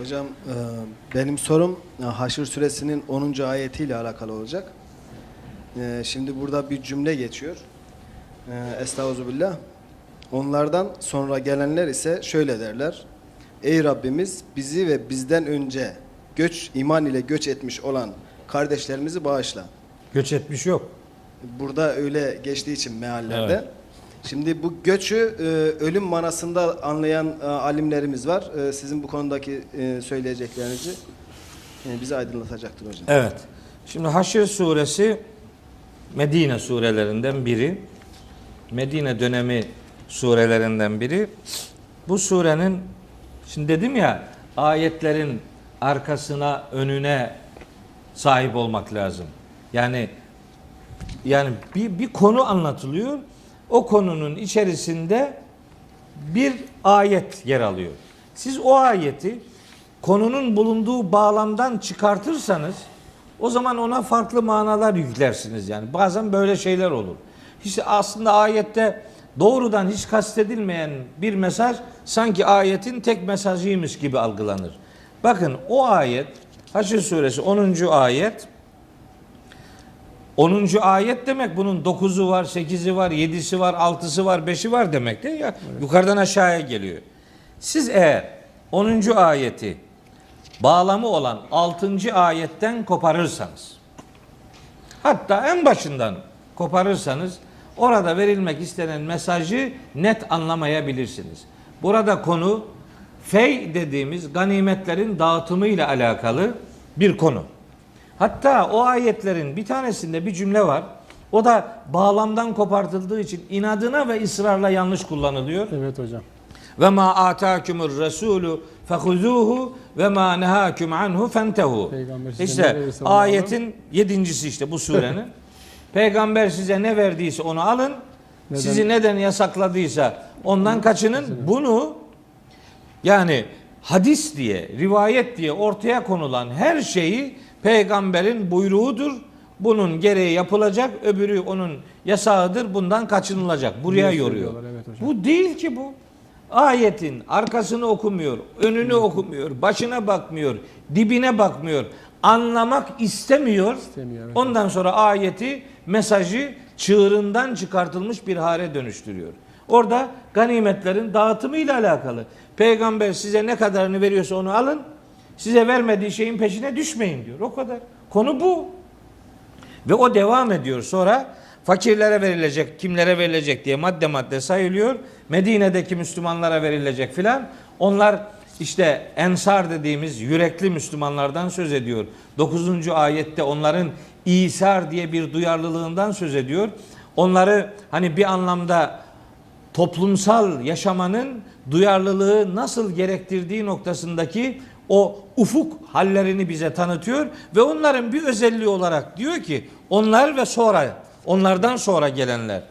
Hocam e, benim sorum e, Haşr suresinin 10. ayetiyle alakalı olacak. E, Şimdi burada bir cümle geçiyor. E, Estağfirullah. Onlardan sonra gelenler ise şöyle derler. Ey Rabbimiz bizi ve bizden önce göç iman ile göç etmiş olan kardeşlerimizi bağışla. Göç etmiş yok. Burada öyle geçtiği için meallerde. Evet. Şimdi bu göçü e, ölüm manasında anlayan e, alimlerimiz var. E, sizin bu konudaki e, söyleyeceklerinizi e, bize aydınlatacaktır hocam. Evet. Şimdi Haşr suresi Medine surelerinden biri. Medine dönemi surelerinden biri. Bu surenin şimdi dedim ya ayetlerin arkasına, önüne sahip olmak lazım. Yani yani bir, bir konu anlatılıyor. O konunun içerisinde bir ayet yer alıyor. Siz o ayeti konunun bulunduğu bağlamdan çıkartırsanız o zaman ona farklı manalar yüklersiniz yani. Bazen böyle şeyler olur. İşte aslında ayette doğrudan hiç kastedilmeyen bir mesaj sanki ayetin tek mesajıymış gibi algılanır. Bakın o ayet Haşr suresi 10. ayet 10. ayet demek bunun 9'u var, 8'i var, 7'si var, 6'sı var, 5'i var demek değil ya. Yukarıdan aşağıya geliyor. Siz eğer 10. ayeti bağlamı olan 6. ayetten koparırsanız hatta en başından koparırsanız orada verilmek istenen mesajı net anlamayabilirsiniz. Burada konu fey dediğimiz ganimetlerin dağıtımı ile alakalı bir konu. Hatta o ayetlerin bir tanesinde bir cümle var. O da bağlamdan kopartıldığı için inadına ve ısrarla yanlış kullanılıyor. Evet hocam. Ve ma atakumur rasulu fehuzuhu ve ma nehakum anhu fentehu. İşte ayetin yedincisi işte bu surenin. Peygamber size ne verdiyse onu alın. Neden? Sizi neden yasakladıysa ondan kaçının. Bunu yani hadis diye, rivayet diye ortaya konulan her şeyi peygamberin buyruğudur. Bunun gereği yapılacak, öbürü onun yasağıdır. Bundan kaçınılacak. Buraya yoruyor. evet. Bu değil ki bu. Ayetin arkasını okumuyor, önünü okumuyor, başına bakmıyor, dibine bakmıyor. Anlamak istemiyor. İstemiyor, evet. Ondan sonra ayeti, mesajı çığırından çıkartılmış bir hale dönüştürüyor. Orada ganimetlerin dağıtımı ile alakalı. Peygamber size ne kadarını veriyorsa onu alın. Size vermediği şeyin peşine düşmeyin diyor. O kadar. Konu bu. Ve o devam ediyor. Sonra fakirlere verilecek, kimlere verilecek diye madde madde sayılıyor. Medine'deki Müslümanlara verilecek filan. Onlar işte ensar dediğimiz yürekli Müslümanlardan söz ediyor. 9. ayette onların İsar diye bir duyarlılığından söz ediyor. Onları hani bir anlamda toplumsal yaşamanın duyarlılığı nasıl gerektirdiği noktasındaki o ufuk hallerini bize tanıtıyor ve onların bir özelliği olarak diyor ki onlar ve sonra onlardan sonra gelenler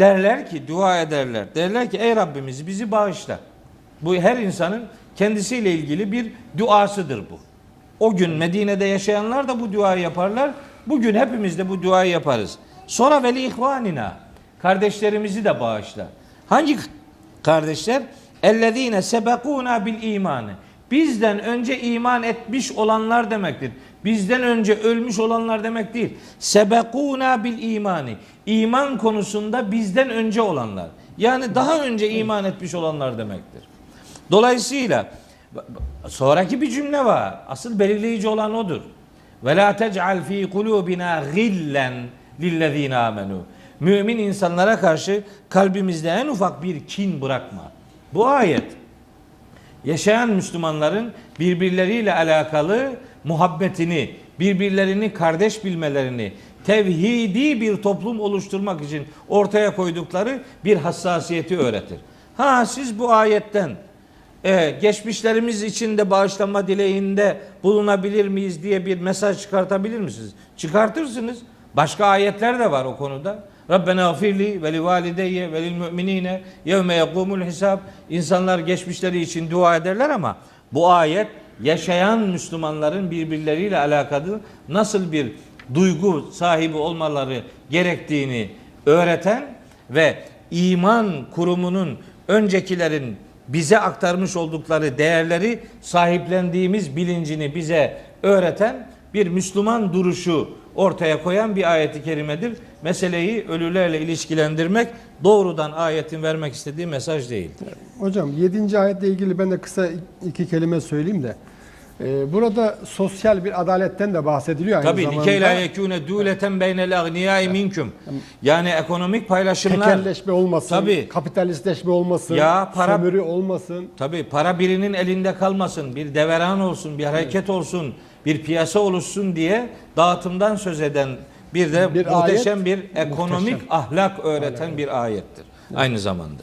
derler ki dua ederler. Derler ki ey Rabbimiz bizi bağışla. Bu her insanın kendisiyle ilgili bir duasıdır bu. O gün Medine'de yaşayanlar da bu duayı yaparlar. Bugün hepimiz de bu duayı yaparız. Sonra veli ihvanina kardeşlerimizi de bağışla. Hangi kardeşler? Ellezine sebekuna bil imanı. Bizden önce iman etmiş olanlar demektir. Bizden önce ölmüş olanlar demek değil. Sebekuna bil imani. İman konusunda bizden önce olanlar. Yani daha önce iman etmiş olanlar demektir. Dolayısıyla sonraki bir cümle var. Asıl belirleyici olan odur. Ve la tec'al fi kulubina gillen lillezine amenu. Mümin insanlara karşı kalbimizde en ufak bir kin bırakma. Bu ayet yaşayan Müslümanların birbirleriyle alakalı muhabbetini, birbirlerini kardeş bilmelerini, tevhidi bir toplum oluşturmak için ortaya koydukları bir hassasiyeti öğretir. Ha siz bu ayetten e, geçmişlerimiz için de bağışlanma dileğinde bulunabilir miyiz diye bir mesaj çıkartabilir misiniz? Çıkartırsınız. Başka ayetler de var o konuda. Rabbena gfirli ve li valideyye ve lil müminine yevme yekumul hisab. İnsanlar geçmişleri için dua ederler ama bu ayet yaşayan Müslümanların birbirleriyle alakalı nasıl bir duygu sahibi olmaları gerektiğini öğreten ve iman kurumunun öncekilerin bize aktarmış oldukları değerleri sahiplendiğimiz bilincini bize öğreten bir Müslüman duruşu ortaya koyan bir ayeti kerimedir. Meseleyi ölülerle ilişkilendirmek doğrudan ayetin vermek istediği mesaj değildir. Hocam 7. ayetle ilgili ben de kısa iki kelime söyleyeyim de. Ee, burada sosyal bir adaletten de bahsediliyor aynı Tabii zamanda. likey la yekune dûleten beynel agniyâi minkum. Yani ekonomik paylaşımlar. Tekelleşme olmasın, Tabii. kapitalistleşme olmasın, Ya para- sömürü olmasın. Tabii para birinin elinde kalmasın, bir deveran olsun, bir hareket olsun, bir piyasa oluşsun diye dağıtımdan söz eden bir de Bir muhteşem ayet, bir ekonomik muhteşem. ahlak öğreten bir ayettir aynı zamanda.